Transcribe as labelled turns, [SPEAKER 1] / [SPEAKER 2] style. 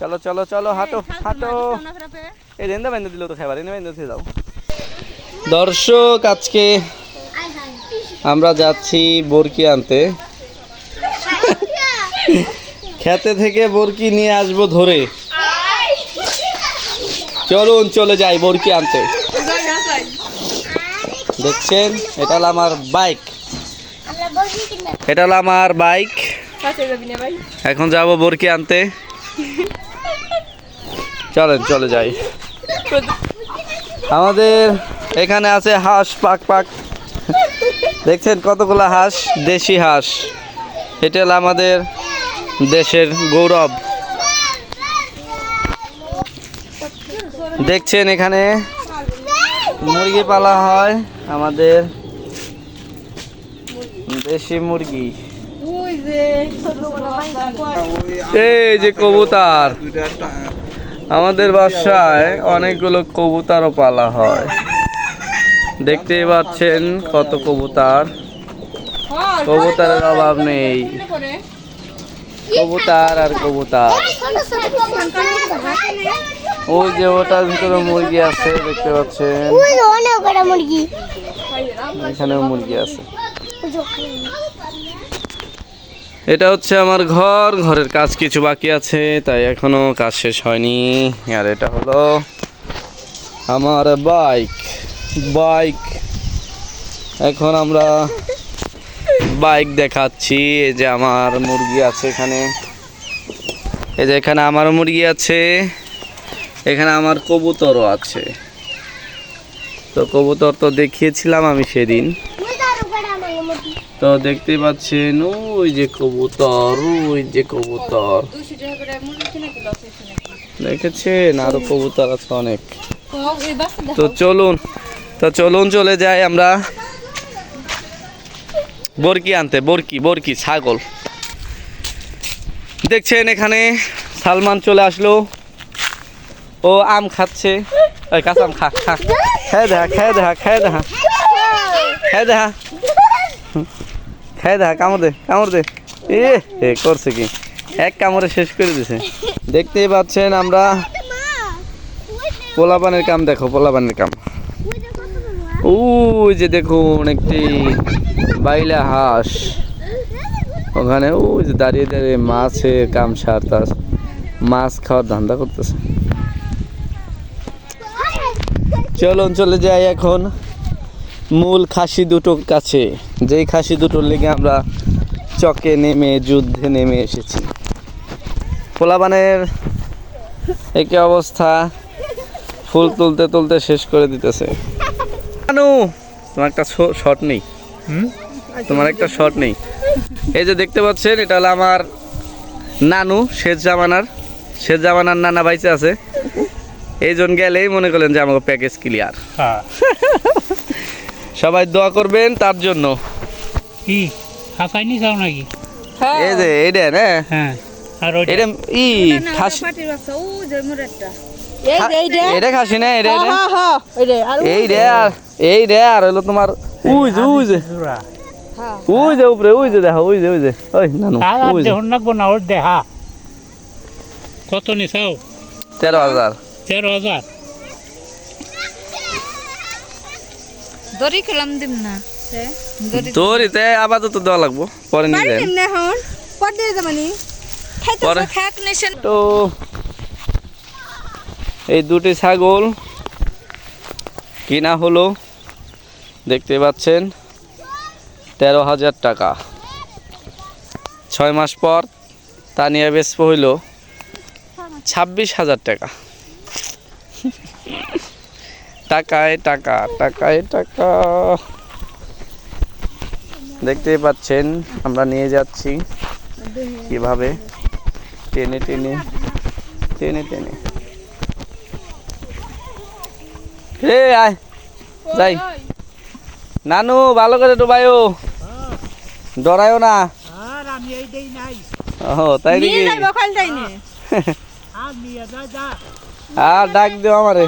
[SPEAKER 1] চলো চলো চলো হাঁটো হাঁটো। এই রেন্দা বেঁধে দিল তো খাবার এনে বেঁধে দিয়ে যাও। দর্শক আজকে আমরা যাচ্ছি বরকি আনতে। খেতে থেকে বরকি নিয়ে আসব ধরে। চলুন চলে যাই বরকি আনতে। দেখছেন? এটা হলো আমার বাইক। এটা হলো আমার বাইক। এখন যাব বরকি আনতে। চলেন, চলে যাই। আমাদের এখানে আছে হাঁস, পাক পাক। দেখছেন কতগুলো হাঁস? দেশি হাঁস। এটা আমাদের দেশের গৌরব। দেখছেন এখানে মুরগি পালা হয় আমাদের দেশি মুরগি। এই যে কবুতর। আমাদের বাসায় অনেকগুলো কবুতরও পালা হয়। দেখতেই পাচ্ছেন কত কবুতর। কবুতরের অভাব নেই। কবুতর আর কবুতর। ওই যে ওটার ভিতরে মুরগি আছে, দেখতে পাচ্ছেন। এখানেও মুরগি আছে। এটা হচ্ছে আমার ঘর, ঘরের কাজ কিছু বাকি আছে, তাই এখনও কাজ শেষ হয়নি। আর এটা হলো আমার বাইক বাইক। এখন আমরা বাইক দেখাচ্ছি, এই যে আমার মুরগি আছে এখানে। এই যে এখানে আমার মুরগি আছে, এখানে আমার কবুতরও আছে। তো কবুতর তো দেখিয়েছিলাম আমি সেদিন। তো দেখতে পাচ্ছেন ওই যে কবুতর ওই যে কবুতর। দেখেছেন আরও কবুতর আছে অনেক। তো চলুন তো চলুন চলে যাই আমরা। বরকি আনতে বরকি বরকি ছাগল। দেখছেন এখানে সালমান চলে আসলো। ও আম খাচ্ছে। ওই কাঁচা আম খা খা। খেয়ে দেখা খেয়ে দেখা খেয়ে দেখা। খেয়ে দেখা। খেয়ে দেখা কামড় দে কামড় দে। এ, করছে কি? এক কামড়ে শেষ করে দিছে। দেখতেই পাচ্ছেন আমরা পোলাপানের কাম, দেখো, পোলাপানের কাম। ওই যে দেখুন একটি বাইলা হাঁস। ওখানে ওই যে দাঁড়িয়ে দাঁড়িয়ে মাছে কাম সারতাস, মাছ খাওয়ার ধান্দা করতেছে। চলুন চলে যাই এখন। মূল খাসি দুটোর কাছে। যেই খাসি দুটোর লেগে আমরা চকে নেমে যুদ্ধে নেমে এসেছি। পোলাবানের একই অবস্থা ফুল তুলতে তুলতে শেষ করে দিতেছে। নানু তোমার একটা শট নেই। তোমার একটা শট নেই। এই যে দেখতে পাচ্ছেন এটা হলো আমার নানু শেষ জামানার শেষ জামানার নানা বাইচে আছে। এই জন গেলেই মনে করলেন যে আমাকে প্যাকেজ ক্লিয়ার
[SPEAKER 2] হ্যাঁ।
[SPEAKER 1] সবাই দোয়া করবেন তার জন্য।
[SPEAKER 2] কি? হাঁকাইনি চাও নাকি?
[SPEAKER 1] এই যে এইটা না
[SPEAKER 2] হ্যাঁ। আর ওইটা
[SPEAKER 1] এটা ই খাসি খা- এটা খাসি না এটা এটা এই রে আর এই রে আর হলো তোমার উই যে উই যে। উই যে উপরে উই যে দেখো উই যে উই যে। ওই নানু
[SPEAKER 2] আর আর
[SPEAKER 1] উই যে।
[SPEAKER 2] দেখুন লাগবো না ওর দেহা। কত নিছাও
[SPEAKER 1] তেরো হাজার।
[SPEAKER 2] তেরো হাজার?
[SPEAKER 3] দড়ি খেলাম দিম না।
[SPEAKER 1] আপাতত দেওয়া লাগবো পরে নিয়ে যাই।
[SPEAKER 3] না হন
[SPEAKER 1] পরে
[SPEAKER 3] খাক নেছেন?
[SPEAKER 1] তো এই দুটি ছাগল কিনা হলো দেখতে পাচ্ছেন তেরো হাজার টাকা। ছয় মাস পর তা নিয়ে বেচবো হইল ছাব্বিশ হাজার টাকা। টাকায় টাকা টাকায় টাকা। দেখতেই পাচ্ছেন আমরা নিয়ে যাচ্ছি। কীভাবে? টেনে টেনে টেনে টেনে। রে আয় যাই। নানু ভালো করে ডুবাইও ডরায়ও না।
[SPEAKER 2] আর আমি এই দেই নাই।
[SPEAKER 1] ও তাই নাকি? আর ডাক দিও আমারে।